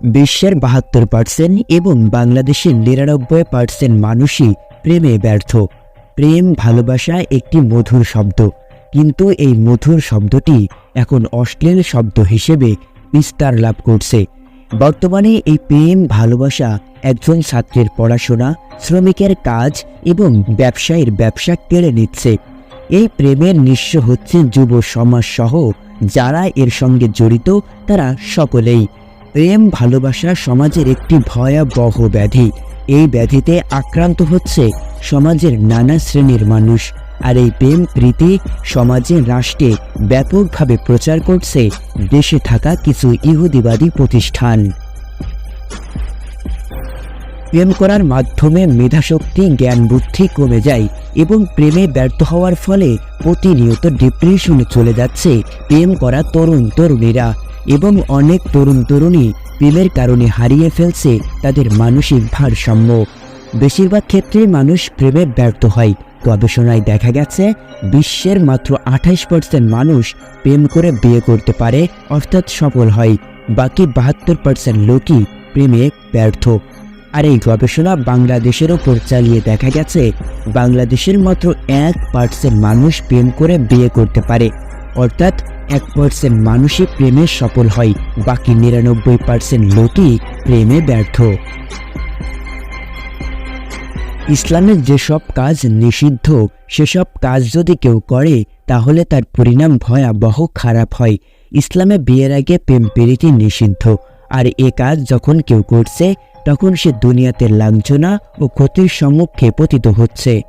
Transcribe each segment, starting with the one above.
বিশ্বের বাহাত্তর পার্সেন্ট এবং বাংলাদেশের নিরানব্বই পার্সেন্ট মানুষই প্রেমে ব্যর্থ। প্রেম ভালোবাসা একটি মধুর শব্দ। কিন্তু এই মধুর শব্দটি এখন অশ্লীল শব্দ হিসেবে বিস্তার লাভ করছে। বর্তমানে এই প্রেম ভালোবাসা একজন ছাত্রের পড়াশোনা, শ্রমিকের কাজ এবং ব্যবসায়ীর ব্যবসা কেড়ে নিচ্ছে। এই প্রেমের নিঃস্ব হচ্ছে যুব সমাজ সহ যারা এর সঙ্গে জড়িত, তারা সকলেই। প্রেম, ভালোবাসা সমাজের একটি ভয়াবহ ব্যাধি। এই ব্যাধিতে আক্রান্ত হচ্ছে সমাজের নানা শ্রেণির মানুষ, আর এই প্রেম প্রীতি সমাজে রাষ্ট্রে ব্যাপকভাবে প্রচার করছে দেশে থাকা কিছু ইহুদিবাদী প্রতিষ্ঠান। প্রেম করার মাধ্যমে মেধাশক্তি জ্ঞান বুদ্ধি কমে যায় এবং প্রেমে ব্যর্থ হওয়ার ফলে প্রতিনিয়ত ডিপ্রেশনে চলে যাচ্ছে প্রেম করা তরুণ তরুণীরা এবং অনেক তরুণ তরুণী প্রেমের কারণে হারিয়ে ফেলছে তাদের মানসিক ভারসাম্য। বেশিরভাগ ক্ষেত্রে মানুষ প্রেমে ব্যর্থ হয়। গবেষণায় দেখা গেছে, বিশ্বের মাত্র আঠাইশ পার্সেন্ট মানুষ প্রেম করে বিয়ে করতে পারে, অর্থাৎ সফল হয়। বাকি বাহাত্তর পার্সেন্ট লোকই প্রেমে ব্যর্থ। আর এই গবেষণা বাংলাদেশের ওপর চালিয়ে দেখা গেছে, বাংলাদেশের মাত্র এক পার্সেন্ট মানুষ প্রেম করে বিয়ে করতে পারে। অর্থাৎ এক পার্সেন্ট মানুষই প্রেমে সফল হয়, বাকি নিরানব্বই পার্সেন্ট লোকই প্রেমে ব্যর্থ। ইসলামের যেসব কাজ নিষিদ্ধ, সেসব কাজ যদি কেউ করে, তাহলে তার পরিণাম ভয়াবহ খারাপ হয়। ইসলামে বিয়ের আগে প্রেম প্রীতি নিষিদ্ধ, আর এ কাজ যখন কেউ করছে তখন সে দুনিয়াতে লাঞ্ছনা ও ক্ষতির সম্মুখে পতিত হচ্ছে।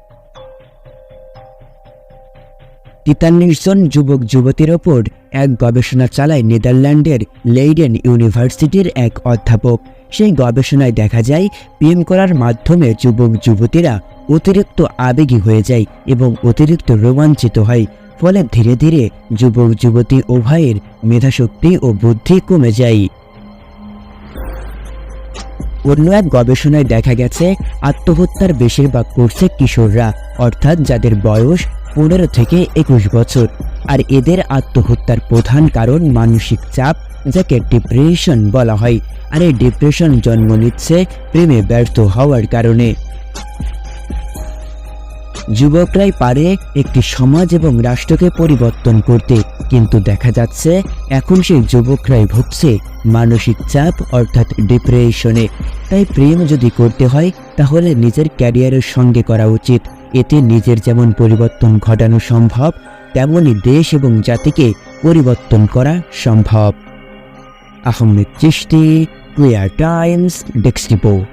তিতাল্লিশ জন যুবক যুবতীর ওপর এক গবেষণা চালায় নেদারল্যান্ডের লেইডেন ইউনিভার্সিটির এক অধ্যাপক। সেই গবেষণায় দেখা যায়, প্রেম করার মাধ্যমে যুবক যুবতীরা অতিরিক্ত আবেগী হয়ে যায় এবং অতিরিক্ত রোমাঞ্চিত হয়। ফলে ধীরে ধীরে যুবক যুবতী উভয়ের মেধাশক্তি ও বুদ্ধি কমে যায়। অন্য এক গবেষণায় দেখা গেছে, আত্মহত্যার বেশিরভাগ করছে কিশোররা, অর্থাৎ যাদের বয়স পনেরো থেকে একুশ বছর। আর এদের আত্মহত্যার প্রধান কারণ মানসিক চাপ, যাকে ডিপ্রেশন বলা হয়। আর এই ডিপ্রেশন জন্ম নিচ্ছে প্রেমে ব্যর্থ হওয়ার কারণে। যুবকরাই পারে একটি সমাজ এবং রাষ্ট্রকে পরিবর্তন করতে। কিন্তু দেখা যাচ্ছে, এখন সেই যুবকরাই ভুগছে মানসিক চাপ, অর্থাৎ ডিপ্রেশনে। তাই প্রেম যদি করতে হয়, তাহলে নিজের ক্যারিয়ারের সঙ্গে করা উচিত। এতে নিজের যেমন পরিবর্তন ঘটানো সম্ভব তেমনি দেশ এবং জাতিকে পরিবর্তন করা সম্ভব। আহমেদ চিশতি কুয়ার টাইমস ডেক্সটিপো